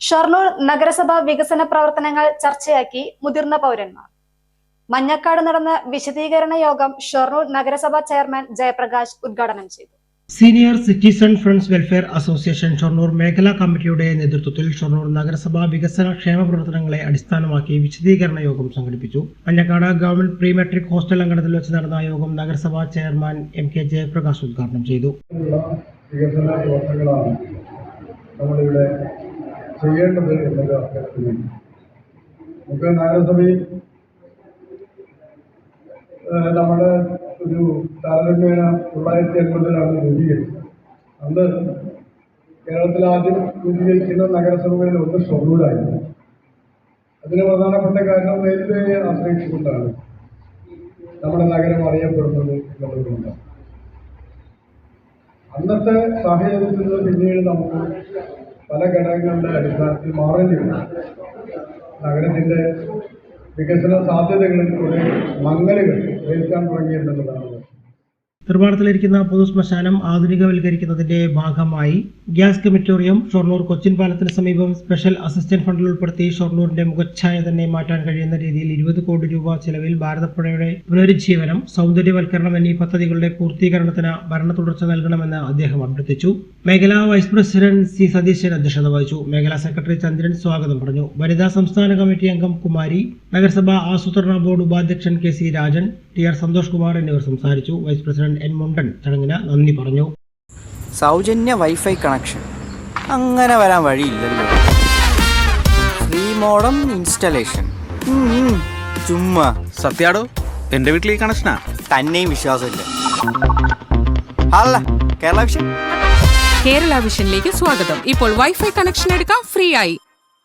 ഷൊർണൂർ നഗരസഭ വികസന പ്രവർത്തനങ്ങൾ ചർച്ചയാക്കി മുതിർന്ന പൗരന്മാർ. മഞ്ഞക്കാട് നടന്ന വിശദീകരണ യോഗം ഷൊർണൂർ നഗരസഭ ചെയർമാൻ ജയപ്രകാശ് ഉദ്ഘാടനം ചെയ്തു. Senior citizen friends welfare association Shoranur മേഖലാ കമ്മിറ്റിയുടെ നേതൃത്വത്തിൽ ഷൊർണൂർ നഗരസഭാ വികസന ക്ഷേമ പ്രവർത്തനങ്ങളെ അടിസ്ഥാനമാക്കി വിശദീകരണ യോഗം സംഘടിപ്പിച്ചു. Manjakkad government pre matric hostel അങ്കണത്തിൽ വെച്ച് നടന്ന യോഗം നഗരസഭാ ചെയർമാൻ എം കെ ജയപ്രകാശ് ഉദ്ഘാടനം ചെയ്തു. വികസന പ്രവർത്തനങ്ങളാണ് നമ്മളിവിടെ ചെയ്യേണ്ടത് എന്നൊരു അഭ്യർത്ഥന നമുക്ക് നഗരസഭയിൽ നമ്മുടെ ഒരു താരതമ്യേന തൊള്ളായിരത്തി എൺപതിലാണ് രൂപീകരിച്ചത്. അന്ന് കേരളത്തിൽ ആദ്യം രൂപീകരിക്കുന്ന നഗരസഭകളിൽ ഒന്ന് ഷൊർണൂരായിരുന്നു. അതിന് പ്രധാനപ്പെട്ട കാരണം റെയിൽവേയെ ആശ്രയിച്ചുകൊണ്ടാണ് നമ്മുടെ നഗരം അറിയപ്പെടുന്നത് എന്നുള്ളതുകൊണ്ടാണ്. അന്നത്തെ സാഹചര്യത്തിൽ പിന്നീട് നമുക്ക് പല ഘടകങ്ങളുടെ അടിസ്ഥാനത്തിൽ മാറേണ്ടി വരും നഗരത്തിന്റെ വികസന സാധ്യതകളിൽ കുറെ മങ്ങലുകൾ ഏൽക്കാൻ തുടങ്ങി നിർമ്മാണത്തിലിരിക്കുന്ന പൊതുശ്മശാനം ആധുനികവൽക്കരിക്കുന്നതിന്റെ ഭാഗമായി ഗ്യാസ് കമിറ്റോറിയം ഷൊർണൂർ കൊച്ചിൻ പാലത്തിന് സമീപം സ്പെഷ്യൽ അസിസ്റ്റന്റ് ഫണ്ടിൽ ഉൾപ്പെടുത്തി ഷൊർണൂരിന്റെ മുഖച്ഛായ തന്നെ മാറ്റാൻ കഴിയുന്ന രീതിയിൽ ഇരുപത് കോടി രൂപ ചെലവിൽ ഭാരതപ്പുഴയുടെ പുനരുജ്ജീവനം സൗന്ദര്യവൽക്കരണം എന്നീ പദ്ധതികളുടെ പൂർത്തീകരണത്തിന് ഭരണ തുടർച്ച നൽകണമെന്ന് അദ്ദേഹം അഭ്യർത്ഥിച്ചു. മേഖലാ വൈസ് പ്രസിഡന്റ് സി സതീശൻ അധ്യക്ഷത വഹിച്ചു. മേഖലാ സെക്രട്ടറി ചന്ദ്രൻ സ്വാഗതം പറഞ്ഞു. വനിതാ സംസ്ഥാന കമ്മിറ്റി അംഗം കുമാരി നഗരസഭാ ആസൂത്രണ ബോർഡ് ഉപാധ്യക്ഷൻ K C Rajan T R Santhosh Kumar എന്നിവർ സംസാരിച്ചു. വൈസ് പ്രസിഡന്റ് എൻ മുണ്ടൻ ചടങ്ങിന് നന്ദി പറഞ്ഞു. സൗജന്യ വൈഫൈ കണക്ഷൻ. അങ്ങനെ വരാൻ വഴിയില്ലല്ലോ. Free modem installation. ചുമ്മാ. സത്യാടോ എന്റെ വീട്ടിൽ ഈ കണക്ഷനാ? തന്നെയും വിശ്വാസമില്ല. അല്ല കേരള വിഷൻ? കേരള വിഷനിലേക്ക് സ്വാഗതം. ഇപ്പോൾ വൈഫൈ കണക്ഷൻ എടുക്കാം ഫ്രീ ആയി